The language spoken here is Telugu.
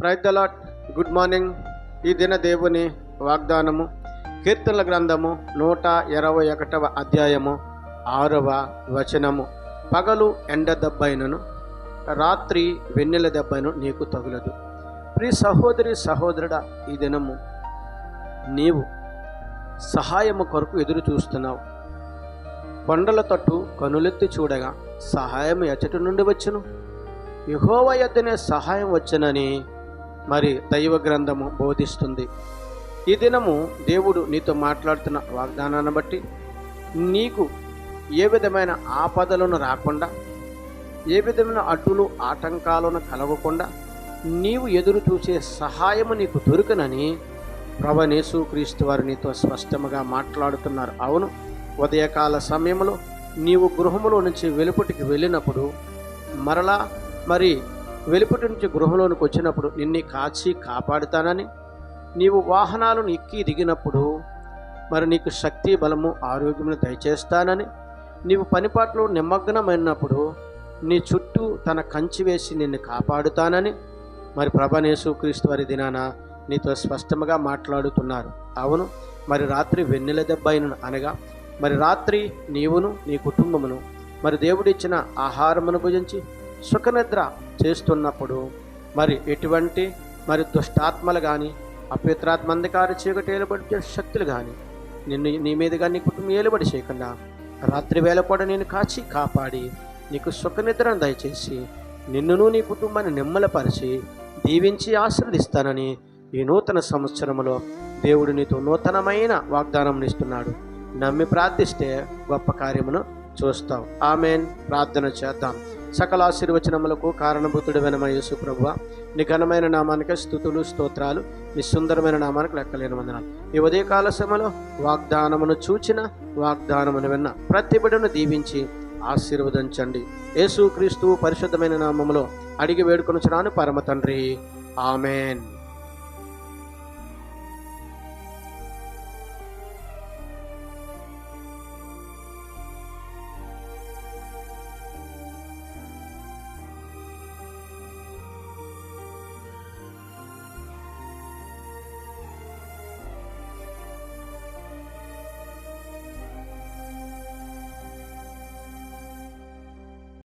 ప్రైద్దలాట్ గుడ్ మార్నింగ్ ఈ దిన దేవుని వాగ్దానము. కీర్తనల గ్రంథము నూట ఇరవై ఒకటవ అధ్యాయము ఆరవ వచనము. పగలు ఎండ దెబ్బైనను రాత్రి వెన్నెల దెబ్బను నీకు తగులదు. ప్రియ సహోదరి సహోదరుడ ఈ దినము నీవు సహాయము కొరకు ఎదురు చూస్తున్నావు. కొండల తట్టు కనులెత్తి చూడగా సహాయం ఎచ్చటి నుండి వచ్చును. యహోవ ఎద్దనే సహాయం వచ్చనని మరి దైవ గ్రంథము బోధిస్తుంది. ఈ దినము దేవుడు నీతో మాట్లాడుతున్న వాగ్దానాన్ని బట్టి నీకు ఏ విధమైన ఆపదలను రాకుండా ఏ విధమైన అడ్డులు ఆటంకాలను కలగకుండా నీవు ఎదురు చూసే సహాయము నీకు దొరకనని ప్రభనేసు క్రీస్తు వారు నీతో స్పష్టముగా మాట్లాడుతున్నారు. అవును ఉదయకాల సమయంలో నీవు గృహములో నుంచి వెలుపటికి వెళ్ళినప్పుడు మరలా మరి వెలుపటి నుంచి గృహంలోనికి వచ్చినప్పుడు నిన్ని కాచి కాపాడుతానని నీవు వాహనాలను ఎక్కి దిగినప్పుడు మరి నీకు శక్తి బలము ఆరోగ్యమును దయచేస్తానని నీవు పనిపాట్లు నిమగ్నమైనప్పుడు నీ చుట్టూ తన కంచి వేసి నిన్ను కాపాడుతానని మరి ప్రభనేసు క్రీస్తు వారి దినాన నీతో స్పష్టముగా మాట్లాడుతున్నారు. అవును మరి రాత్రి వెన్నెల దెబ్బ అనగా మరి రాత్రి నీవును నీ కుటుంబమును మరి దేవుడిచ్చిన ఆహారమును భుజించి సుఖనిద్ర చేస్తున్నప్పుడు మరి ఎటువంటి మరి దుష్టాత్మలు కానీ అపవిత్రాత్మ అంధకార చీకటి ఏలుబడి శక్తులు కానీ నిన్ను నీ మీదుగా నీ కుటుంబం ఏలుబడి చేయకుండా రాత్రి వేళ కూడా నేను కాచి కాపాడి నీకు సుఖనిద్రను దయచేసి నిన్నును నీ కుటుంబాన్ని నిమ్మలపరిచి దీవించి ఆశీర్వదిస్తానని ఈ నూతన సంవత్సరంలో దేవుడు నీతో నూతనమైన వాగ్దానం ఇస్తున్నాడు నమ్మి ప్రార్థిస్తే గొప్ప కార్యమును చూస్తాం. ఆమెన్. ప్రార్థన చేద్దాం. సకల ఆశీర్వచనములకు కారణభూతుడు వెనమ యేసు ప్రభువ నీ ఘనమైన నామానికి స్థుతులు స్తోత్రాలు నీ సుందరమైన నామానికి లెక్కలేని వందనాలు. ఈ ఉదయకాల సమయంలో వాగ్దానమును చూచిన వాగ్దానమును విన్న ప్రతిభను దీవించి ఆశీర్వదించండి. యేసు క్రీస్తు పరిశుద్ధమైన నామములో అడిగి వేడుకొనుచున్నాను పరమ తండ్రి. ఆమెన్.